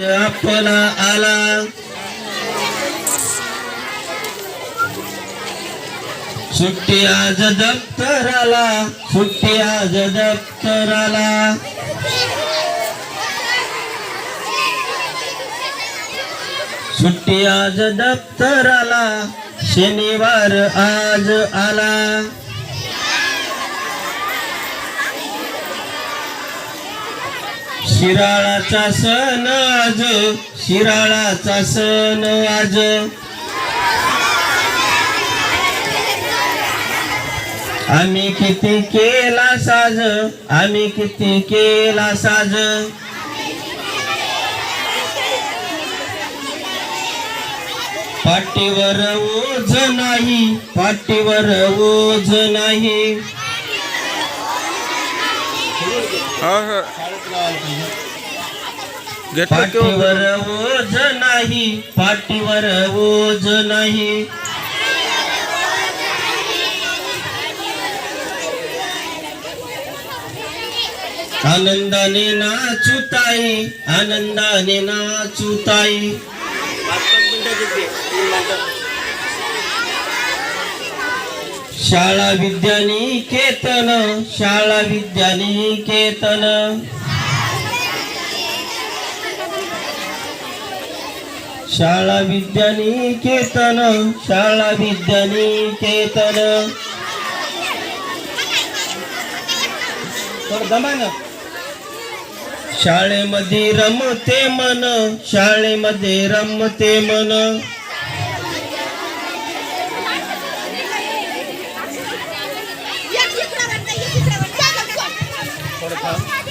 आपला आला सुट्टी आज दप्तराला सुट्टी आज दप्तराला सुट्टी आज दप्तराला शनिवार आज आला शिराळाचा सण आज शिराळाचा सण आज. आम्ही किती केला साज आम्ही किती केला साज. पाठीवर ओझ नाही पाठीवर ओझ नाही. पाठीवर ओझ नाही पाठीवर ओझ नाही. आनंदाने नाचुताई आनंदाने नाचुताई शाळा विद्यानिकेतन शाळा विद्यानिकेतन शाळा विद्यानिकेतन शाळा विद्यानिकेतन शाळेमध्ये रमते मन शाळेमध्ये रमते मन. the time.